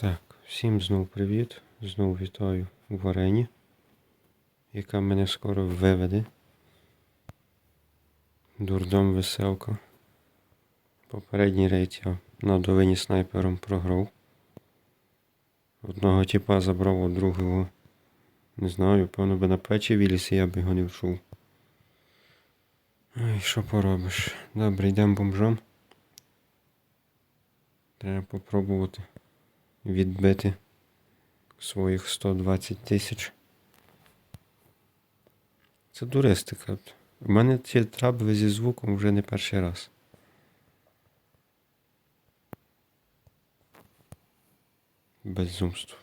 Так, всім знов привіт. Знов вітаю у варені, яка мене скоро виведе. Дурдом веселка. Попередній рейд я на долині снайпером програв. Одного тіпа забрав, а другого. Не знаю, певно би на плечі віліз, і я б його не вчув. Ой, що поробиш? Добре, йдемо бомжом. Треба попробувати відбити своїх 120 тисяч. Це дуристика. У мене ці трабли зі звуком вже не перший раз. Безумство.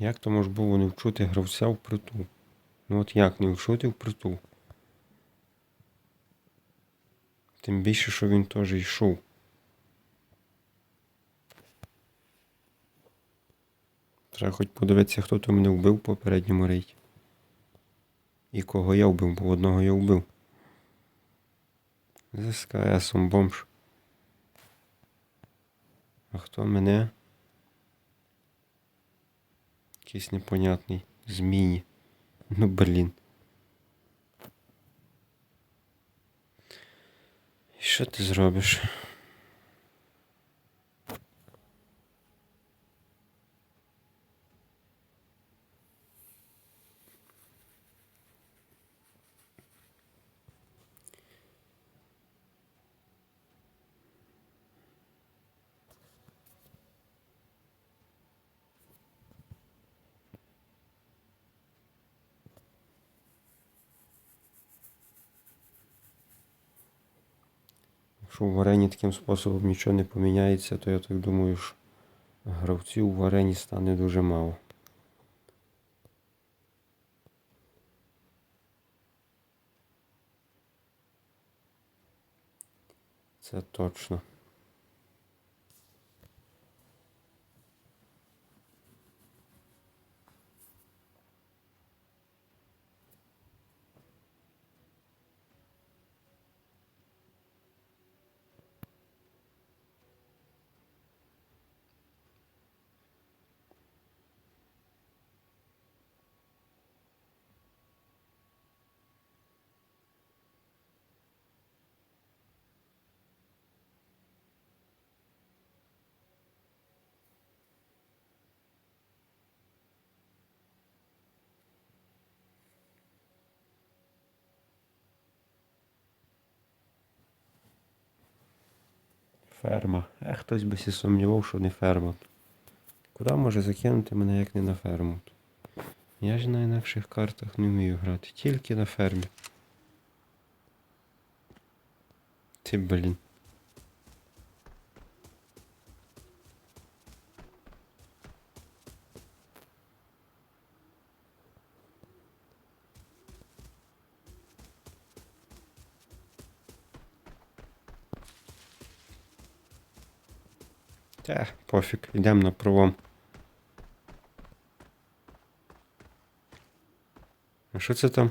Як то може було не вчути гравця в притул? Ну от як не вчути в притул? Тим більше, що він теж йшов. Треба хоч подивитися, хто то мене вбив в попередньому рейді. І кого я вбив, бо одного я вбив. З СКСом бомж. А хто мене? Якийсь непонятний. Змії. Ну блін. Що ти зробиш? Якщо в арені таким способом нічого не поміняється, то я так думаю, що гравців в арені стане дуже мало. Це точно. Ферма. Е, хтось би сі сумнівав, що не ферма. Куди може закинути мене, як не на ферму? Я ж на інакших картах не вмію грати, тільки на фермі. Ти, блін. Та, пофіг, йдемо на пролом. А що це там?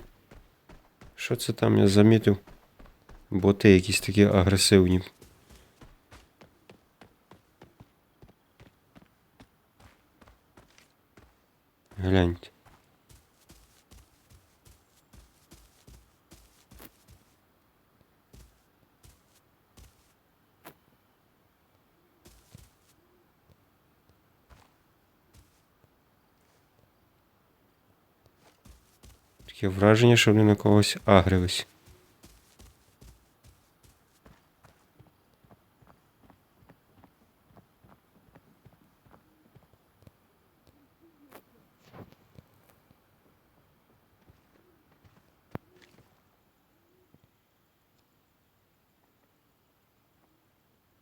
Що це там я замітив? Боти якісь такі агресивні. Гляньте. Таке враження, що вони на когось агрились.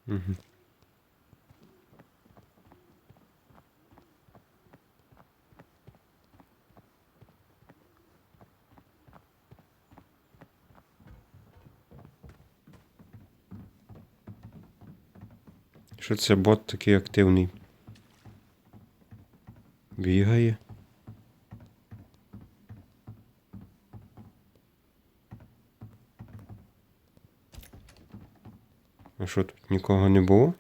Угу. Що це бот такий активний? Бігає. А що тут нікого не було?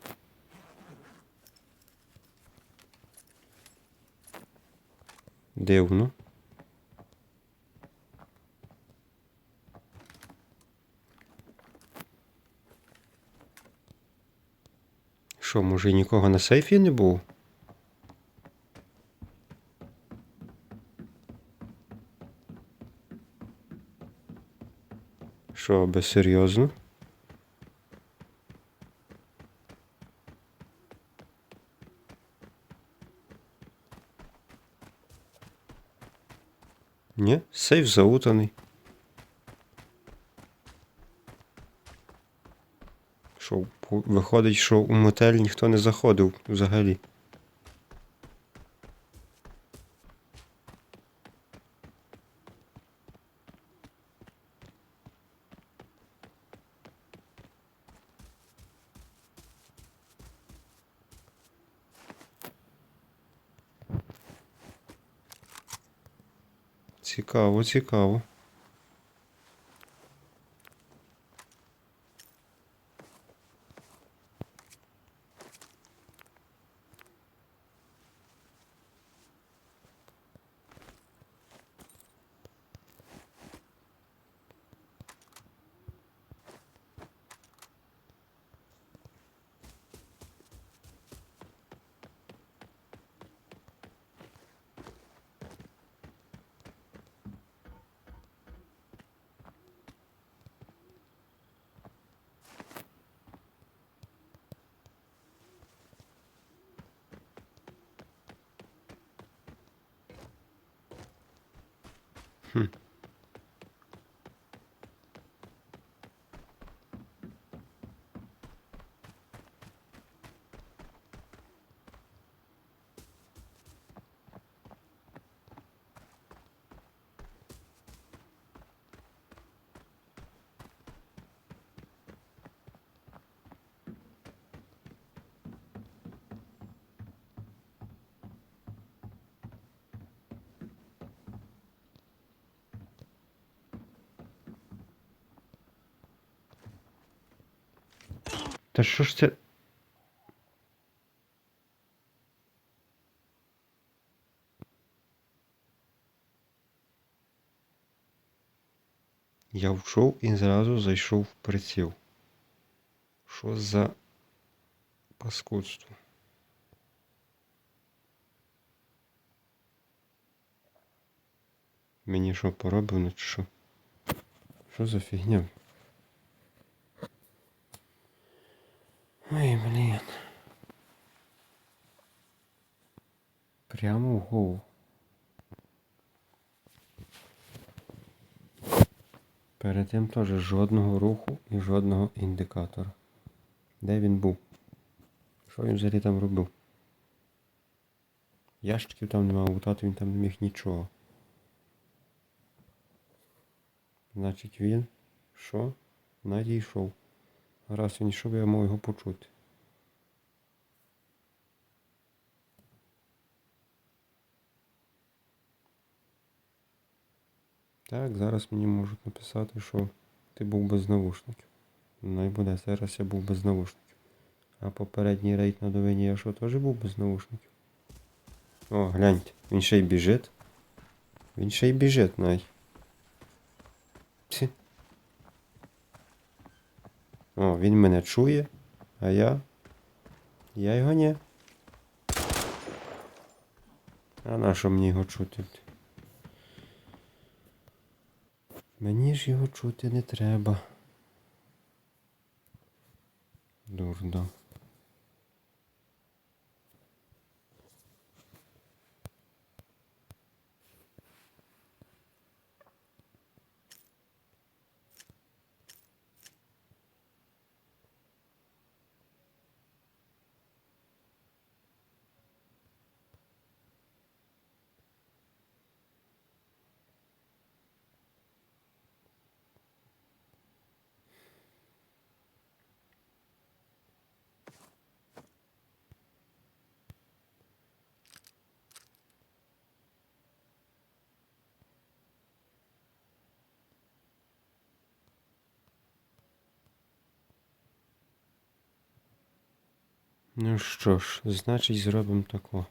Дивно. Що, може нікого на сейфі не було? Що, аби серйозно? Ні, сейф залутаний. Що, пу- виходить, що у мотель ніхто не заходив взагалі. Цікаво, цікаво. Hmm. Та що ж це? Я вчув і зразу зайшов в приціл. Що за паскудство? Мені що пороблено, чи що? Що за фігня? Ой, блін. Прямо в. Перед тим теж жодного руху і жодного індикатора. Де він був? Що він взагалі там робив? Ящиків там нема, лутати він там не міг нічого. Значить він що? Надійшов. Раз він йшов, я мав його почути. Так, зараз мені можуть написати, що ти був без навушників. Ну і буде, зараз я був без навушників. А попередній рейд на довині я що теж був без навушників. О, гляньте, він ще й біжить. Він ще й біжить навіть. О, він мене чує, а я. Я його ні. А на що мені його чути? Мені ж його чути не треба. Ну що ж, значить зробимо тако.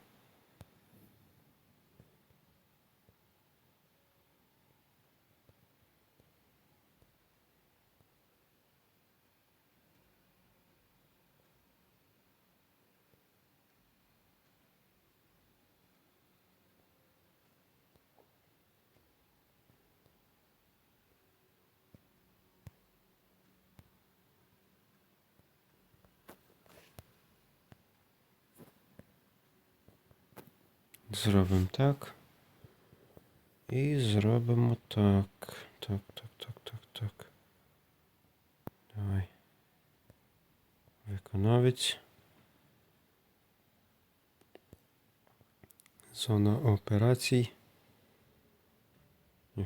Зробимо так. І зробимо так. Так, так, так, так, так. Давай. Виконавець. Зона операцій.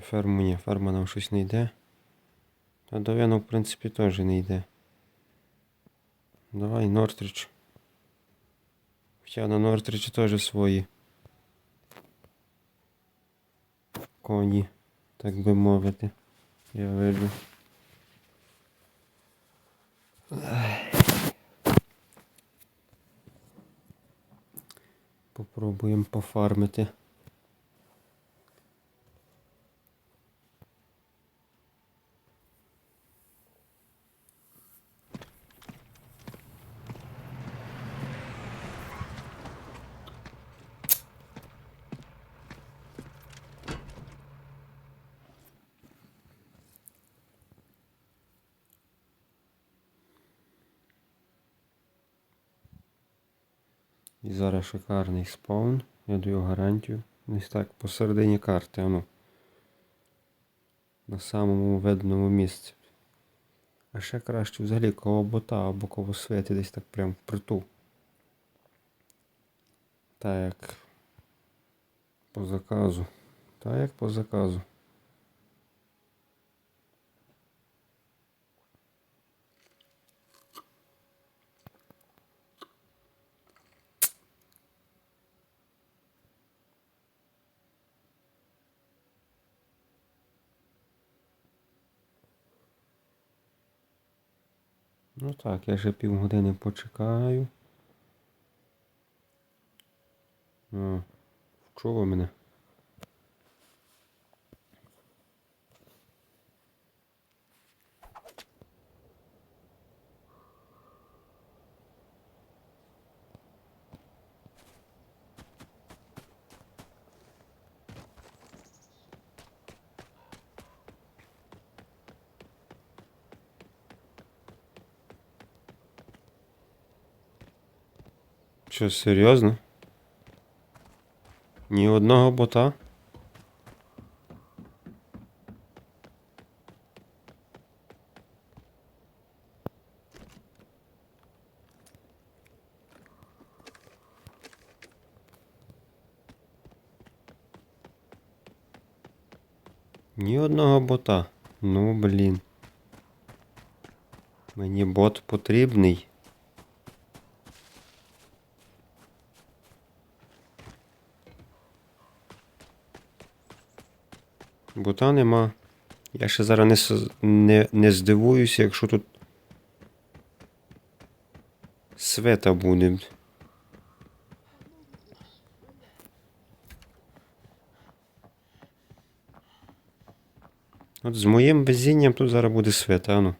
Ферму ні, ферма нам щось не йде. Та до в принципі, теж не йде. Давай Нортрич. Хоча на Нортричі теж свої. Коні, так би мовити. Я вижу. Попробуємо пофармити. І зараз шикарний спаун. Я даю гарантію. Десь так посередині карти, ану. На самому видному місці. А ще краще взагалі коло бота або коло світі десь так прям впритул. Так як по заказу. Так як по заказу. Ну так, я ще півгодини почекаю. А, вчуло мене. Що, серйозно? Ні одного бота? Ні одного бота. Ну, блін. Мені бот потрібний. Бота нема. Я ще зараз не, не, не здивуюся, якщо тут света буде. От з моїм везінням тут зараз буде света, ану.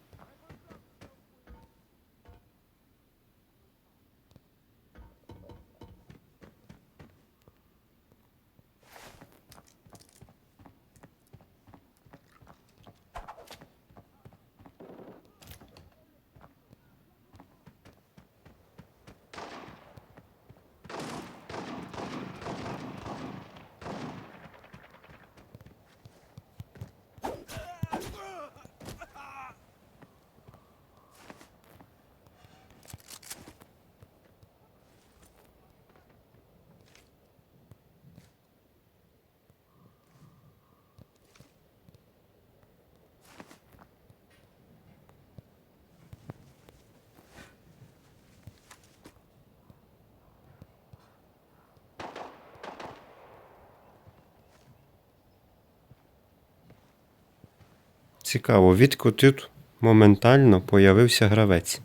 Цікаво, відки тут моментально появився гравець.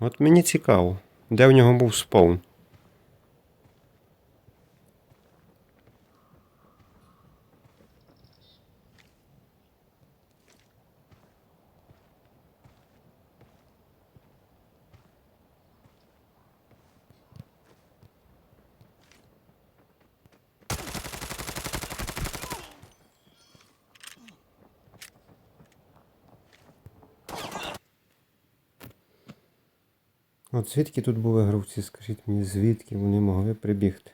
От мені цікаво. Де в нього був спаун? От звідки тут були гравці? Скажіть мені, звідки вони могли прибігти?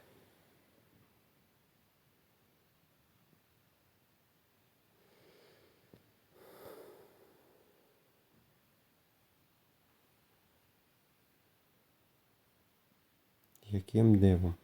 Яким дивом?